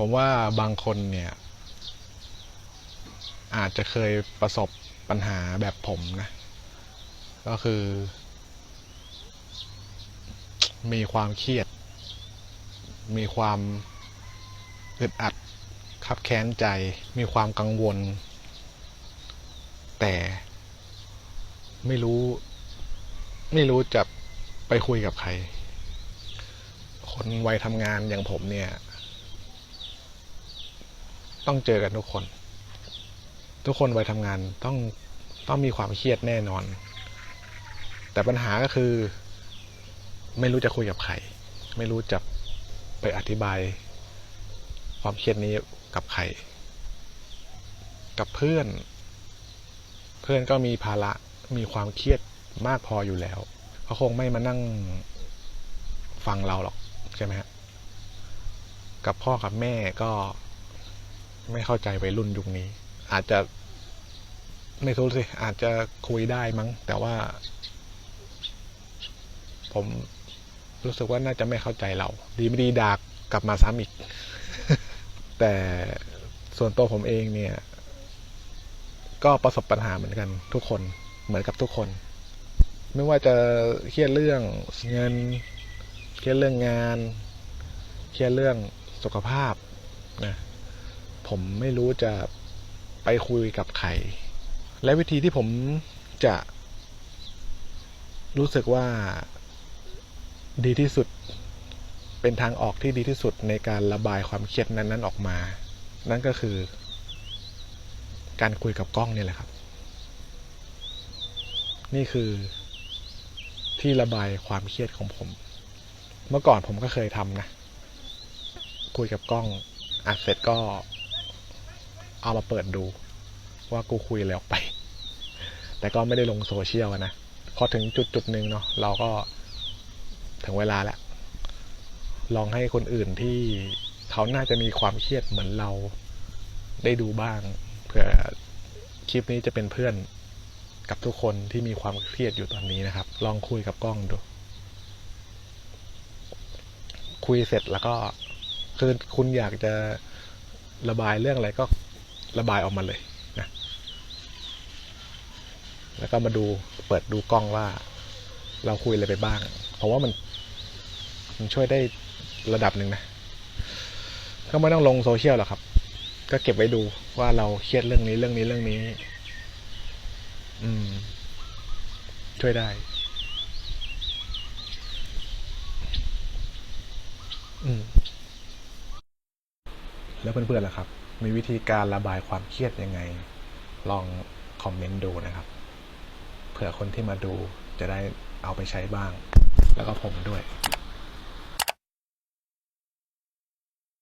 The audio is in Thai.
ผมว่าบางคนเนี่ย อาจจะเคยประสบปัญหาแบบผมนะ ก็คือ มีความเครียด มีความอึดอัดคับแค้นใจ มีความกังวล แต่ไม่รู้ ไม่รู้จะไปคุยกับใคร คนวัยทำงานอย่างผมเนี่ย ต้องเจอกันทุกคน ทุกคนวัยทำงานต้องต้องมีความเครียดแน่นอน แต่ปัญหาก็คือ ไม่รู้จะคุยกับใคร ไม่รู้จะไปอธิบาย ความเครียดนี้กับใคร กับเพื่อน เพื่อนก็มีภาระมีความเครียดมากพออยู่แล้วเขาคงไม่มานั่งฟังเราหรอกใช่ไหมฮะกับพ่อกับแม่ก็ ไม่เข้าใจวัยรุ่นยุคนี้ อาจจะ ไม่รู้สิอาจจะคุยได้มั้ง แต่ว่า ผมรู้สึกว่าน่าจะไม่เข้าใจเรา ดีไม่ดีดากกลับมาซ้ำอีก แต่ส่วนตัวผมเองเนี่ย ก็ประสบปัญหาเหมือนกัน ทุกคนเหมือนกับทุกคน ไม่ว่าจะเครียดเรื่องเงินเครียดเรื่องงานเครียดเรื่องสุขภาพนะ ผมไม่รู้จะไปคุยกับใคร และวิธีที่ผมจะรู้สึกว่าดีที่สุดเป็นทางออกที่ดีที่สุดในการระบายความเครียดนั้น ๆ ออกมา นั่นก็คือ การคุยกับกล้องนี่แหละครับ นี่คือที่ระบายความเครียดของผม เมื่อก่อนผมก็เคยทำนะ คุยกับกล้องอัดเสร็จก็ เอามาเปิดดู ว่ากูคุยอะไรออกไป แต่ก็ไม่ได้ลงโซเชียลนะพอถึงจุดจุดหนึ่งเนาะเราก็ถึงเวลาแล้วลองให้คนอื่นที่เขาน่าจะมีความเครียดเหมือนเราได้ดูบ้างเผื่อคลิปนี้จะเป็นเพื่อนกับทุกคนที่มีความเครียดอยู่ตอนนี้นะครับ ลองคุยกับกล้องดู คุยเสร็จแล้วก็คือคุณอยากจะระบายเรื่องอะไรก็ ระบายออกมาเลยนะแล้วก็มาดูเปิดดูกล้องว่า เราคุยอะไรไปบ้าง เพราะว่ามัน มันช่วยได้ระดับหนึ่งนะ ก็ไม่ต้องลงโซเชียลหรอกครับ ก็เก็บไว้ดูว่าเราเครียดเรื่องนี้เรื่องนี้เรื่องนี้ อืม ช่วยได้ อืม แล้วเพื่อนๆล่ะครับ มีวิธีการระบายความเครียดยังไง ลองคอมเมนต์ดูนะครับ เผื่อคนที่มาดูจะได้เอาไปใช้บ้าง แล้วก็ผมด้วย